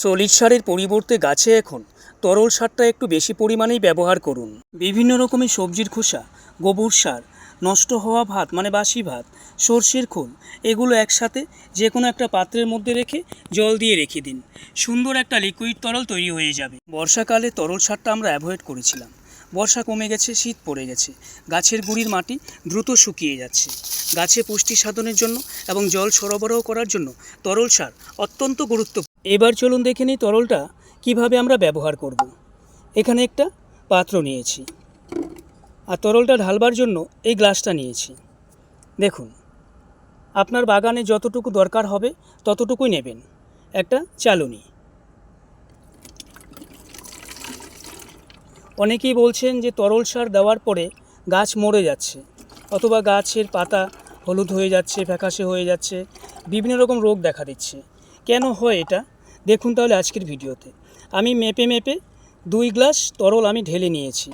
Solid সারের পরিবর্তে গাছে এখন তরল সারটা একটু বেশি পরিমাণেই ব্যবহার করুন। বিভিন্ন রকমের সবজির খোসা, গোবর সার, নষ্ট হওয়া ভাত মানে বাসি ভাত, সর্ষের খোল, এগুলো একসাথে যে কোনো একটা পাত্রের মধ্যে রেখে জল দিয়ে রেখে দিন। সুন্দর একটা লিকুইড তরল তৈরি হয়ে যাবে। বর্ষাকালে তরল সারটা আমরা অ্যাভয়েড করেছিলাম। বর্ষা কমে গেছে, শীত পড়ে গেছে। গাছের গুঁড়ির মাটি দ্রুত শুকিয়ে যাচ্ছে। গাছে পুষ্টি সাধনের জন্য এবং জল সরবরাহ করার জন্য তরল সার অত্যন্ত গুরুত্বপূর্ণ। এবার চলুন দেখে নিই তরলটা কীভাবে আমরা ব্যবহার করব। এখানে একটা পাত্র নিয়েছি। আর তরলটা ঢালবার জন্য এই গ্লাসটা নিয়েছি। দেখুন, আপনার বাগানে যতটুকু দরকার হবে ততটুকুই নেবেন। একটা চালুনি। অনেকেই বলছেন যে তরল সার দেওয়ার পরে গাছ মরে যাচ্ছে, অথবা গাছের পাতা হলুদ হয়ে যাচ্ছে, ফ্যাকাশে হয়ে যাচ্ছে, বিভিন্ন রকম রোগ দেখা দিচ্ছে। কেন হয় এটা? দেখুন তাহলে আজকের ভিডিওতে। আমি মেপে মেপে দুই গ্লাস তরল আমি ঢেলে নিয়েছি।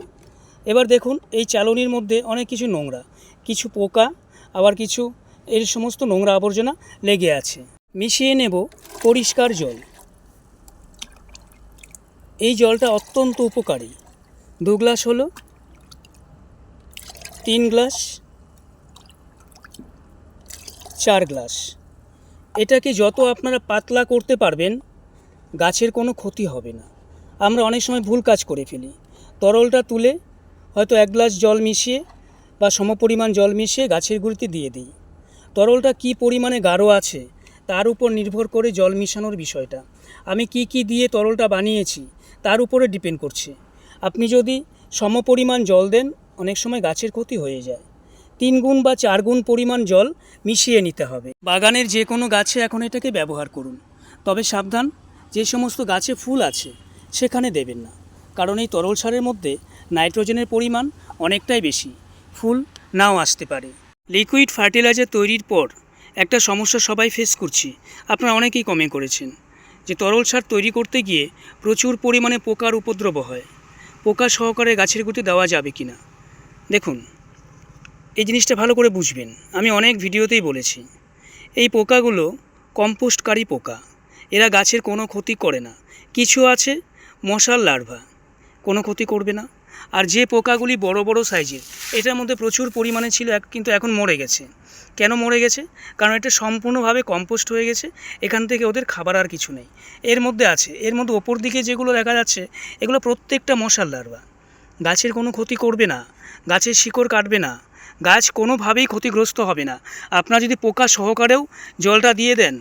এবার দেখুন, এই চালনির মধ্যে অনেক কিছু নোংরা। কিছু পোকা, আবার কিছু এর সমস্ত নোংরা আবর্জনা লেগে আছে। মিশিয়ে নেব পরিষ্কার জল। এই জলটা অত্যন্ত উপকারী। দু গ্লাস হলো, তিন গ্লাস, চার গ্লাস। এটাকে যত আপনারা পাতলা করতে পারবেন গাছের কোনো ক্ষতি হবে না। আমরা অনেক সময় ভুল কাজ করে ফেলি। তরলটা তুলে হয়তো এক গ্লাস জল মিশিয়ে বা সমপরিমাণ জল মিশিয়ে গাছের গুঁড়িতে দিয়ে দিই। তরলটা কি পরিমাণে গাঢ় আছে তার উপর নির্ভর করে জল মিশানোর বিষয়টা। আমি কি কি দিয়ে তরলটা বানিয়েছি তার উপরে ডিপেন্ড করছে। আপনি যদি সমপরিমাণ জল দেন, অনেক সময় গাছের ক্ষতি হয়ে যায়। তিন গুণ বা চার গুণ পরিমাণ জল মিশিয়ে নিতে হবে। বাগানের যে কোনো গাছে এখন এটাকে ব্যবহার করুন। তবে সাবধান যে সমস্ত গাছে ফুল আছে, সেখানে দেবেন না। কারণ এই তরল সারের মধ্যে নাইট্রোজেনের পরিমাণ অনেকটাই বেশি। ফুল নাও আসতে পারে। লিকুইড ফার্টিলাইজার তৈরির পর একটা সমস্যা সবাই ফেস করছি। আপনারা অনেকেই কমে করেছেন যে তরল সার তৈরি করতে গিয়ে প্রচুর পরিমাণে পোকার উপদ্রব হয়। পোকা সহকারে গাছের গুঁড়িতে দেওয়া যাবে কি না দেখুন, এই জিনিসটা ভালো করে বুঝবেন। আমি অনেক ভিডিওতেই বলেছি, এই পোকাগুলো কম্পোস্টকারী পোকা। এরা গাছের কোনো ক্ষতি করে না। কিছু আছে, মশার লার্ভা। কোনো ক্ষতি করবে না। আর যে পোকাগুলি বড় বড় সাইজের, এটার মধ্যে প্রচুর পরিমাণে ছিল কিন্তু এখন মরে গেছে। কেন মরে গেছে? কারণ এটা সম্পূর্ণভাবে কম্পোস্ট হয়ে গেছে। এখান থেকে ওদের খাবার আর কিছু নেই। এর মধ্যে আছে, এর মধ্যে ওপর দিকে যেগুলো দেখা যাচ্ছে, এগুলো প্রত্যেকটা মশার লার্ভা। গাছের কোনো ক্ষতি করবে না। গাছের শিকড় কাটবে না। গাছ কোনোভাবেই ক্ষতিগ্রস্ত হবে না। আপনারা যদি পোকা সহকারেও জলটা দিয়ে দেন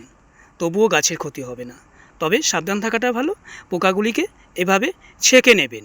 তবুও গাছের ক্ষতি হবে না। তবে সাবধান থাকাটা ভালো পোকাগুলিকে এভাবে ছেঁকে নেবেন।